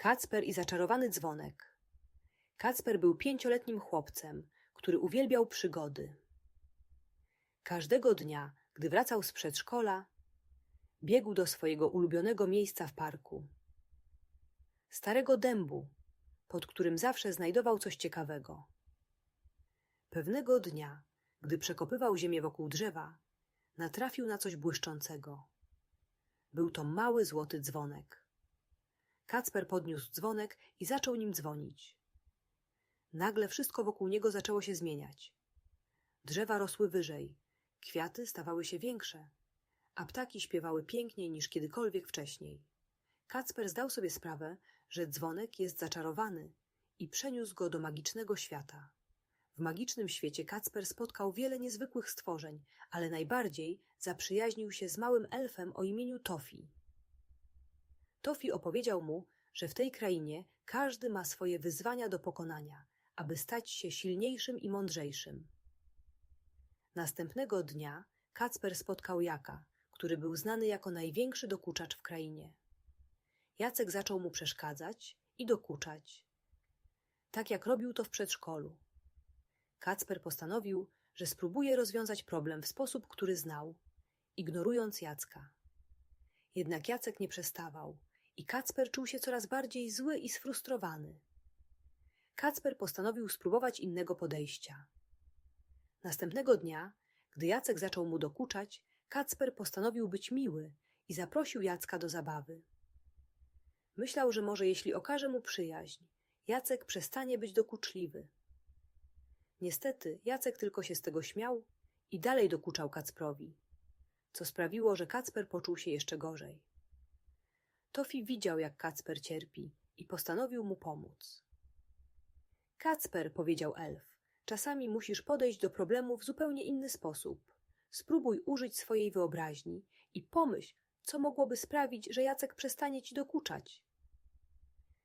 Kacper i zaczarowany dzwonek. Kacper był pięcioletnim chłopcem, który uwielbiał przygody. Każdego dnia, gdy wracał z przedszkola, biegł do swojego ulubionego miejsca w parku. Starego dębu, pod którym zawsze znajdował coś ciekawego. Pewnego dnia, gdy przekopywał ziemię wokół drzewa, natrafił na coś błyszczącego. Był to mały złoty dzwonek. Kacper podniósł dzwonek i zaczął nim dzwonić. Nagle wszystko wokół niego zaczęło się zmieniać. Drzewa rosły wyżej, kwiaty stawały się większe, a ptaki śpiewały piękniej niż kiedykolwiek wcześniej. Kacper zdał sobie sprawę, że dzwonek jest zaczarowany i przeniósł go do magicznego świata. W magicznym świecie Kacper spotkał wiele niezwykłych stworzeń, ale najbardziej zaprzyjaźnił się z małym elfem o imieniu Tofi. Tofi opowiedział mu, że w tej krainie każdy ma swoje wyzwania do pokonania, aby stać się silniejszym i mądrzejszym. Następnego dnia Kacper spotkał Jaka, który był znany jako największy dokuczacz w krainie. Jacek zaczął mu przeszkadzać i dokuczać, tak jak robił to w przedszkolu. Kacper postanowił, że spróbuje rozwiązać problem w sposób, który znał, ignorując Jacka. Jednak Jacek nie przestawał i Kacper czuł się coraz bardziej zły i sfrustrowany. Kacper postanowił spróbować innego podejścia. Następnego dnia, gdy Jacek zaczął mu dokuczać, Kacper postanowił być miły i zaprosił Jacka do zabawy. Myślał, że może jeśli okaże mu przyjaźń, Jacek przestanie być dokuczliwy. Niestety, Jacek tylko się z tego śmiał i dalej dokuczał Kacprowi, co sprawiło, że Kacper poczuł się jeszcze gorzej. Tofi widział, jak Kacper cierpi i postanowił mu pomóc. Kacper, powiedział elf, czasami musisz podejść do problemu w zupełnie inny sposób. Spróbuj użyć swojej wyobraźni i pomyśl, co mogłoby sprawić, że Jacek przestanie ci dokuczać.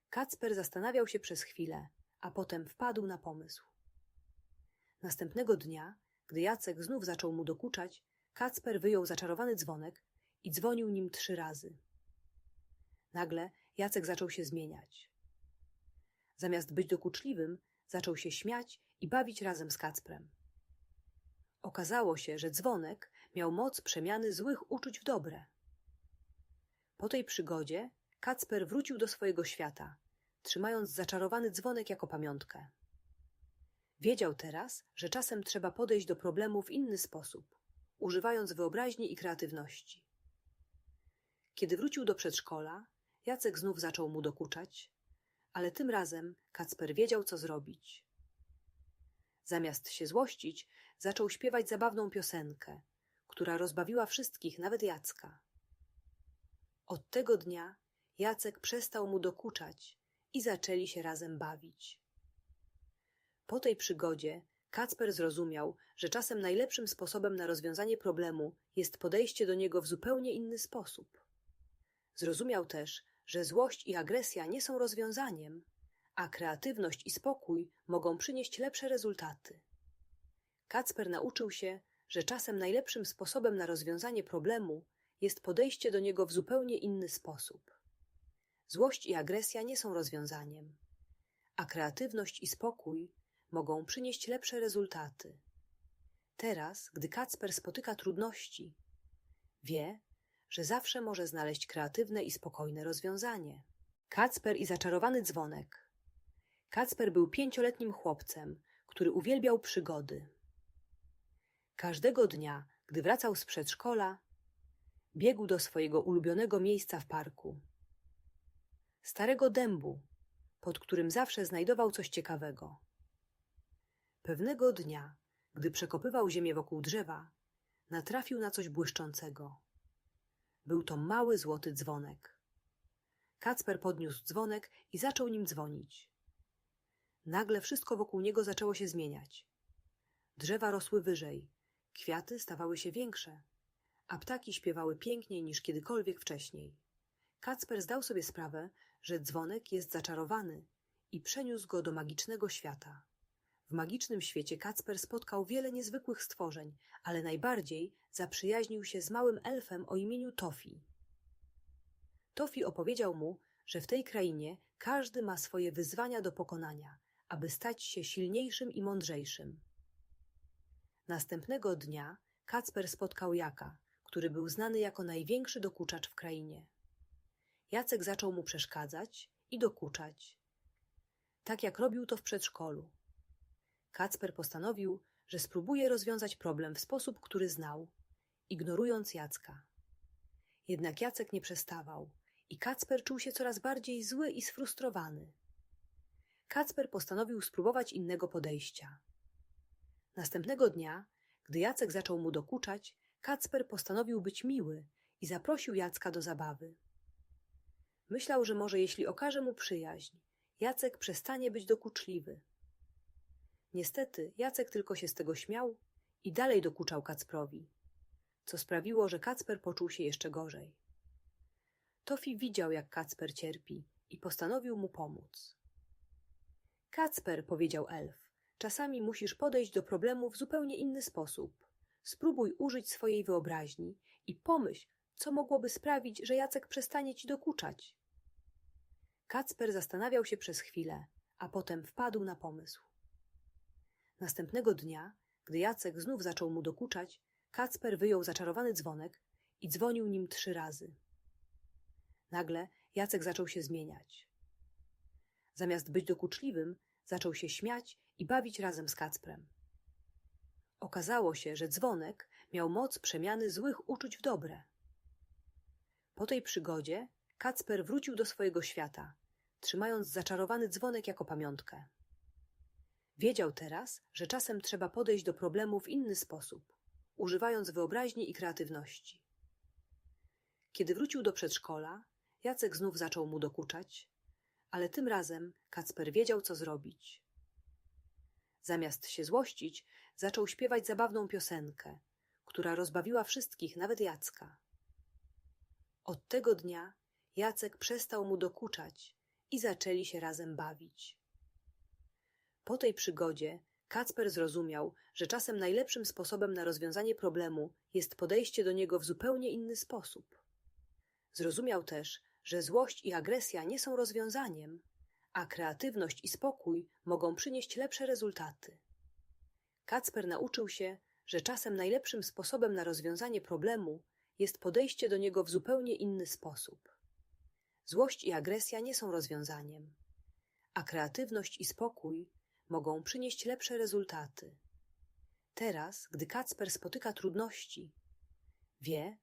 Kacper zastanawiał się przez chwilę, a potem wpadł na pomysł. Następnego dnia, gdy Jacek znów zaczął mu dokuczać, Kacper wyjął zaczarowany dzwonek i dzwonił nim trzy razy. Nagle Jacek zaczął się zmieniać. Zamiast być dokuczliwym, zaczął się śmiać i bawić razem z Kacprem. Okazało się, że dzwonek miał moc przemiany złych uczuć w dobre. Po tej przygodzie Kacper wrócił do swojego świata, trzymając zaczarowany dzwonek jako pamiątkę. Wiedział teraz, że czasem trzeba podejść do problemu w inny sposób, używając wyobraźni i kreatywności. Kiedy wrócił do przedszkola, Jacek znów zaczął mu dokuczać, ale tym razem Kacper wiedział, co zrobić. Zamiast się złościć, zaczął śpiewać zabawną piosenkę, która rozbawiła wszystkich, nawet Jacka. Od tego dnia Jacek przestał mu dokuczać i zaczęli się razem bawić. Po tej przygodzie Kacper zrozumiał, że czasem najlepszym sposobem na rozwiązanie problemu jest podejście do niego w zupełnie inny sposób. Zrozumiał też, że złość i agresja nie są rozwiązaniem, a kreatywność i spokój mogą przynieść lepsze rezultaty. Kacper nauczył się, że czasem najlepszym sposobem na rozwiązanie problemu jest podejście do niego w zupełnie inny sposób. Złość i agresja nie są rozwiązaniem, a kreatywność i spokój mogą przynieść lepsze rezultaty. Teraz, gdy Kacper spotyka trudności, wie, że zawsze może znaleźć kreatywne i spokojne rozwiązanie. Kacper i zaczarowany dzwonek. Kacper był pięcioletnim chłopcem, który uwielbiał przygody. Każdego dnia, gdy wracał z przedszkola, biegł do swojego ulubionego miejsca w parku. Starego dębu, pod którym zawsze znajdował coś ciekawego. Pewnego dnia, gdy przekopywał ziemię wokół drzewa, natrafił na coś błyszczącego. Był to mały złoty dzwonek. Kacper podniósł dzwonek i zaczął nim dzwonić. Nagle wszystko wokół niego zaczęło się zmieniać. Drzewa rosły wyżej, kwiaty stawały się większe, a ptaki śpiewały piękniej niż kiedykolwiek wcześniej. Kacper zdał sobie sprawę, że dzwonek jest zaczarowany i przeniósł go do magicznego świata. W magicznym świecie Kacper spotkał wiele niezwykłych stworzeń, ale najbardziej zaprzyjaźnił się z małym elfem o imieniu Tofi. Tofi opowiedział mu, że w tej krainie każdy ma swoje wyzwania do pokonania, aby stać się silniejszym i mądrzejszym. Następnego dnia Kacper spotkał Jaka, który był znany jako największy dokuczacz w krainie. Jacek zaczął mu przeszkadzać i dokuczać, tak jak robił to w przedszkolu. Kacper postanowił, że spróbuje rozwiązać problem w sposób, który znał, ignorując Jacka. Jednak Jacek nie przestawał i Kacper czuł się coraz bardziej zły i sfrustrowany. Kacper postanowił spróbować innego podejścia. Następnego dnia, gdy Jacek zaczął mu dokuczać, Kacper postanowił być miły i zaprosił Jacka do zabawy. Myślał, że może jeśli okaże mu przyjaźń, Jacek przestanie być dokuczliwy. Niestety, Jacek tylko się z tego śmiał i dalej dokuczał Kacprowi, co sprawiło, że Kacper poczuł się jeszcze gorzej. Tofi widział, jak Kacper cierpi i postanowił mu pomóc. Kacper, powiedział elf, czasami musisz podejść do problemu w zupełnie inny sposób. Spróbuj użyć swojej wyobraźni i pomyśl, co mogłoby sprawić, że Jacek przestanie ci dokuczać. Kacper zastanawiał się przez chwilę, a potem wpadł na pomysł. Następnego dnia, gdy Jacek znów zaczął mu dokuczać, Kacper wyjął zaczarowany dzwonek i dzwonił nim trzy razy. Nagle Jacek zaczął się zmieniać. Zamiast być dokuczliwym, zaczął się śmiać i bawić razem z Kacprem. Okazało się, że dzwonek miał moc przemiany złych uczuć w dobre. Po tej przygodzie Kacper wrócił do swojego świata, trzymając zaczarowany dzwonek jako pamiątkę. Wiedział teraz, że czasem trzeba podejść do problemu w inny sposób, używając wyobraźni i kreatywności. Kiedy wrócił do przedszkola, Jacek znów zaczął mu dokuczać, ale tym razem Kacper wiedział, co zrobić. Zamiast się złościć, zaczął śpiewać zabawną piosenkę, która rozbawiła wszystkich, nawet Jacka. Od tego dnia Jacek przestał mu dokuczać i zaczęli się razem bawić. Po tej przygodzie Kacper zrozumiał, że czasem najlepszym sposobem na rozwiązanie problemu jest podejście do niego w zupełnie inny sposób. Zrozumiał też, że złość i agresja nie są rozwiązaniem, a kreatywność i spokój mogą przynieść lepsze rezultaty. Kacper nauczył się, że czasem najlepszym sposobem na rozwiązanie problemu jest podejście do niego w zupełnie inny sposób. Złość i agresja nie są rozwiązaniem, a kreatywność i spokój mogą przynieść lepsze rezultaty. Teraz, gdy Kacper spotyka trudności, wie,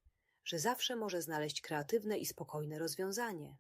że zawsze może znaleźć kreatywne i spokojne rozwiązanie.